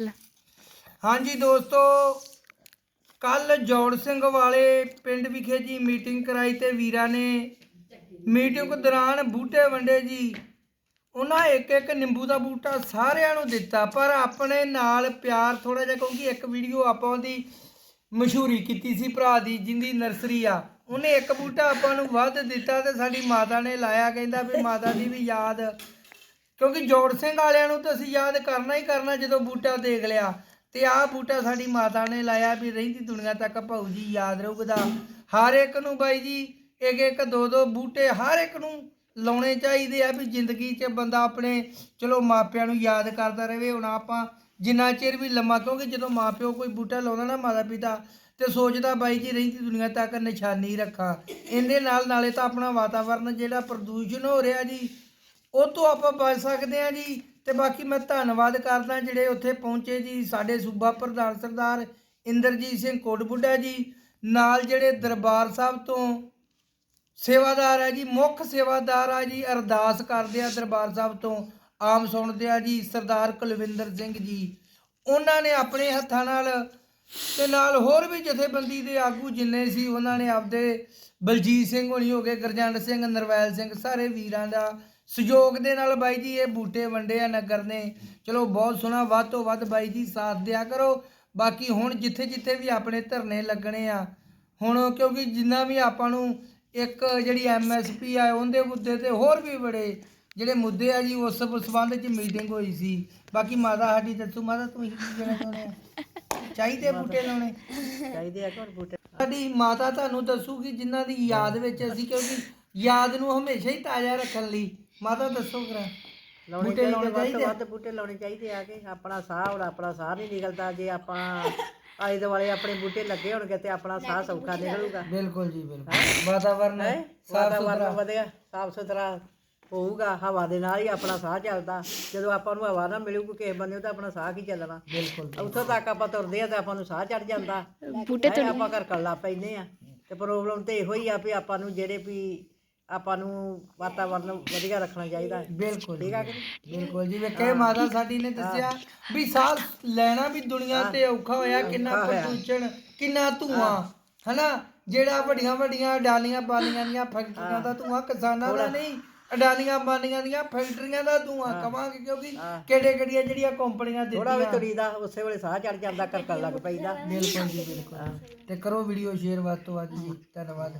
ਚੱਲ ਹਾਂਜੀ ਦੋਸਤੋ ਕੱਲ ਜੋੜ ਸਿੰਘ ਵਾਲੇ ਪਿੰਡ ਵਿਖੇ ਜੀ ਮੀਟਿੰਗ ਕਰਾਈ ਤੇ ਵੀਰਾਂ ਨੇ ਮੀਟਿੰਗ ਦੌਰਾਨ ਬੂਟੇ ਵੰਡੇ ਜੀ। ਉਹਨਾਂ ਇੱਕ ਇੱਕ ਨਿੰਬੂ ਦਾ ਬੂਟਾ ਸਾਰਿਆਂ ਨੂੰ ਦਿੱਤਾ, ਪਰ ਆਪਣੇ ਨਾਲ ਪਿਆਰ ਥੋੜਾ ਜਿਹਾ ਕਿਉਂਕਿ ਇੱਕ ਵੀਡੀਓ ਆਪਾਂ ਉਹਦੀ ਮਸ਼ਹੂਰੀ ਕੀਤੀ ਸੀ ਭਰਾ ਦੀ ਜਿੰਦੀ ਨਰਸਰੀ ਆ। ਉਹਨੇ ਇੱਕ ਬੂਟਾ ਆਪਾਂ ਨੂੰ ਵੱਧ ਦਿੱਤਾ ਤੇ ਸਾਡੀ ਮਾਤਾ ਨੇ ਲਾਇਆ, ਕਹਿੰਦਾ ਵੀ ਮਾਤਾ ਦੀ ਵੀ ਯਾਦ ਕਿਉਂਕਿ ਜੋੜ ਸਿੰਘ ਵਾਲਿਆਂ ਨੂੰ ਤਾਂ ਅਸੀਂ ਯਾਦ ਕਰਨਾ ਹੀ ਕਰਨਾ ਜਦੋਂ ਬੂਟਾ ਦੇਖ ਲਿਆ। ਤੇ ਆਹ ਬੂਟਾ ਸਾਡੀ ਮਾਤਾ ਨੇ ਲਾਇਆ ਵੀ ਰਹਿੰਦੀ ਦੁਨੀਆ ਤੱਕ ਭਾਊ ਜੀ ਯਾਦ ਰਹੂਗਾ। ਹਰ ਇੱਕ ਨੂੰ ਬਾਈ ਜੀ ਇੱਕ ਇੱਕ ਦੋ ਦੋ ਬੂਟੇ ਹਰ ਇੱਕ ਨੂੰ ਲਾਉਣੇ ਚਾਹੀਦੇ ਆ ਵੀ ਜ਼ਿੰਦਗੀ 'ਚ ਬੰਦਾ ਆਪਣੇ, ਚਲੋ ਮਾਪਿਆਂ ਨੂੰ ਯਾਦ ਕਰਦਾ ਰਹੇ, ਹੁਣ ਆਪਾਂ ਜਿੰਨਾ ਚਿਰ ਵੀ ਲੰਮਾ, ਕਿਉਂਕਿ ਜਦੋਂ ਮਾਪਿਓ ਕੋਈ ਬੂਟਾ ਲਾਉਂਦਾ ਨਾ ਮਾਤਾ ਪਿਤਾ ਤੇ ਸੋਚਦਾ ਬਾਈ ਜੀ ਰਹਿੰਦੀ ਦੁਨੀਆ ਤੱਕ ਨਿਸ਼ਾਨੀ ਰੱਖਾਂ। ਇਹਦੇ ਨਾਲ ਨਾਲੇ ਤਾਂ ਆਪਣਾ ਵਾਤਾਵਰਨ ਜਿਹੜਾ ਪ੍ਰਦੂਸ਼ਣ ਹੋ ਰਿਹਾ ਜੀ ਉਹ ਤੋਂ ਆਪਾਂ ਬਚ ਸਕਦੇ ਹਾਂ ਜੀ। ਤੇ ਬਾਕੀ ਮੈਂ ਧੰਨਵਾਦ ਕਰਦਾ ਜਿਹੜੇ ਉੱਥੇ ਪਹੁੰਚੇ ਜੀ। ਸਾਡੇ ਸੂਬਾ ਪ੍ਰਧਾਨ ਸਰਦਾਰ ਇੰਦਰਜੀਤ ਸਿੰਘ ਕੋਟਬੁੱਢਾ ਜੀ। ਨਾਲ ਜਿਹੜੇ ਦਰਬਾਰ ਸਾਹਿਬ ਤੋਂ ਸੇਵਾਦਾਰ ਹੈ ਜੀ, ਮੁੱਖ ਸੇਵਾਦਾਰ ਆ ਜੀ, ਅਰਦਾਸ ਕਰਦੇ ਆ ਦਰਬਾਰ ਸਾਹਿਬ ਤੋਂ, ਆਮ ਸੁਣਦੇ ਆ ਜੀ, ਸਰਦਾਰ ਕੁਲਵਿੰਦਰ ਸਿੰਘ ਜੀ। ਉਹਨਾਂ ਨੇ ਆਪਣੇ ਹੱਥਾਂ ਨਾਲ ਤੇ ਨਾਲ ਹੋਰ ਵੀ ਜਥੇਬੰਦੀ ਦੇ ਆਗੂ ਜਿੰਨੇ ਸੀ, ਉਹਨਾਂ ਨੇ ਆਪਦੇ ਬਲਜੀਤ ਸਿੰਘ ਹੋਣੀ ਹੋ ਗਏ ਗਰਜੰਡ ਸਿੰਘ, ਨਰਵੈਲ ਸਿੰਘ, ਸਾਰੇ ਵੀਰਾਂ ਦਾ ਸਹਿਯੋਗ ਦੇ ਨਾਲ ਬਾਈ ਜੀ ਇਹ ਬੂਟੇ ਵੰਡੇ ਆ ਨਗਰ ਨੇ। ਚਲੋ ਬਹੁਤ ਸੋਹਣਾ ਵੱਧ ਤੋਂ ਵੱਧ ਬਾਈ ਜੀ ਸਾਥ ਦਿਆ ਕਰੋ। ਬਾਕੀ ਹੁਣ ਜਿੱਥੇ ਜਿੱਥੇ ਵੀ ਆਪਣੇ ਧਰਨੇ ਲੱਗਣੇ ਆ ਹੁਣ ਕਿਉਂਕਿ ਜਿੰਨਾ ਵੀ ਆਪਾਂ ਨੂੰ ਇੱਕ ਜਿਹੜੀ ਐਮਐਸਪੀ ਆ ਉਹਦੇ ਮੁੱਦੇ ਤੇ ਹੋਰ ਵੀ ਬੜੇ ਜਿਹੜੇ ਮੁੱਦੇ ਆ ਜੀ ਉਸ ਸੰਬੰਧ ਚ ਮੀਟਿੰਗ ਹੋਈ ਸੀ। ਬਾਕੀ ਮਾਤਾ ਸਾਡੀ ਦੱਸੋ ਮਾਤਾ ਤੁਸੀਂ ਕੀ ਕਹਿਣਾ ਚਾਹੁੰਦੇ ਆ ਚਾਹੀਦੇ ਬੂਟੇ ਲਾਉਣੇ? ਚਾਹੀਦੇ ਆ ਘਰ ਬੂਟੇ? ਸਾਡੀ ਮਾਤਾ ਤੁਹਾਨੂੰ ਦੱਸੂਗੀ ਜਿਨ੍ਹਾਂ ਦੀ ਯਾਦ ਵਿੱਚ ਅਸੀਂ ਕਿਉਂਕਿ ਯਾਦ ਨੂੰ ਹਮੇਸ਼ਾ ਹੀ ਤਾਜ਼ਾ ਰੱਖਣ ਲਈ ਮਾਤਾ ਦੱਸੋ ਕਰਾ ਲਾਉਣੇ ਬੂਟੇ ਲਾਉਣੇ ਚਾਹੀਦੇ ਵੱਧ ਤੋਂ ਚਾਹੀਦੇ? ਵੱਧ ਬੂਟੇ ਲਾਉਣੇ ਚਾਹੀਦੇ ਆ ਕਿ। ਆਪਣਾ ਸਾਹ ਹੁਣ ਆਪਣਾ ਸਾਹ ਨਹੀਂ ਨਿਕਲਦਾ। ਜੇ ਆਪਾਂ ਆਲੇ ਦੁਆਲੇ ਆਪਣੇ ਬੂਟੇ ਲੱਗੇ ਹੋਣਗੇ ਤੇ ਆਪਣਾ ਸਾਹ ਸੌਖਾ ਨਿਕਲੂਗਾ। ਬਿਲਕੁਲ ਜੀ ਬਿਲਕੁਲ। ਵਾਤਾਵਰਨ ਹੈ? ਸਾਫ਼ ਵਾਤਾਵਰਨ ਸੁਥਰਾ। ਵਧਿਆ ਸਾਫ਼ ਸੁਥਰਾ ਹੋਊਗਾ। ਹਵਾ ਦੇ ਨਾਲ ਹੀ ਆਪਣਾ ਸਾਹ ਚੱਲਦਾ। ਜਦੋਂ ਆਪਾਂ ਨੂੰ ਹਵਾ ਨਾ ਮਿਲੂਗੀ ਕਿਸੇ ਬੰਦੇ ਤਾਂ ਆਪਣਾ ਸਾਹ ਕੀ ਚੱਲਣਾ? ਬਿਲਕੁਲ ਉੱਥੋਂ ਤੱਕ ਆਪਾਂ ਤੁਰਦੇ ਆ ਤੇ ਆਪਾਂ ਨੂੰ ਸਾਹ ਚੜ ਜਾਂਦਾ। ਬੂਟੇ ਆਪਾਂ ਘਰ ਕੱਲਾ ਪੈਨੇ ਆ ਤੇ ਪ੍ਰੋਬਲਮ ਤੇ ਇਹੋ ਹੀ ਆ ਵੀ ਆਪਾਂ ਨੂੰ ਜਿਹੜੇ ਵੀ ਆਪਾਂ ਨੂੰ ਵਾਤਾਵਰਨ ਵਧੀਆ ਰੱਖਣਾ ਚਾਹੀਦਾ ਬਿਲਕੁਲ ਠੀਕ ਆ ਕਿ ਨਹੀਂ? ਬਿਲਕੁਲ ਜੀ। ਵੇਖੇ ਮਾਤਾ ਸਾਡੀ ਨੇ ਦੱਸਿਆ ਵੀ ਸਾਹ ਲੈਣਾ ਵੀ ਦੁਨੀਆ ਤੇ ਔਖਾ ਹੋਇਆ ਕਿੰਨਾ ਪ੍ਰਦੂਸ਼ਣ ਕਿੰਨਾ ਧੂਆਂ ਹਨਾ? ਜਿਹੜਾ ਵੱਡੀਆਂ ਵੱਡੀਆਂ ਅਡਾਲੀਆਂ ਬਾਲੀਆਂ ਦੀਆਂ ਫੈਕਟਰੀਆਂ ਦਾ ਧੂਆਂ ਕਿਸਾਨਾਂ ਦਾ ਨਹੀਂ ਅਡਾਲੀਆਂ ਬਾਲੀਆਂ ਦੀਆਂ ਫੈਕਟਰੀਆਂ ਦਾ ਧੂਆਂ। ਕਵਾਂਗੇ ਕਿਉਂਕਿ ਕਿਹੜੇ ਕਿਹੜੀਆਂ ਜਿਹੜੀਆਂ ਕੰਪਨੀਆਂ ਥੋੜਾ ਵੀ ਦਿੱਤੀਆਂ ਤੁਰੀਦਾ ਉਸੇ ਵੇਲੇ ਸਾਹ ਚੜ ਜਾਂਦਾ ਕਰਕਣ ਲੱਗ ਪੈਂਦਾ ਬਿਲਕੁਲ ਜੀ ਬਿਲਕੁਲ। ਤੇ ਕਰੋ ਵੀਡੀਓ ਸ਼ੇਅਰ ਵੱਧ ਤੋਂ ਵੱਧ ਜੀ। ਧੰਨਵਾਦ।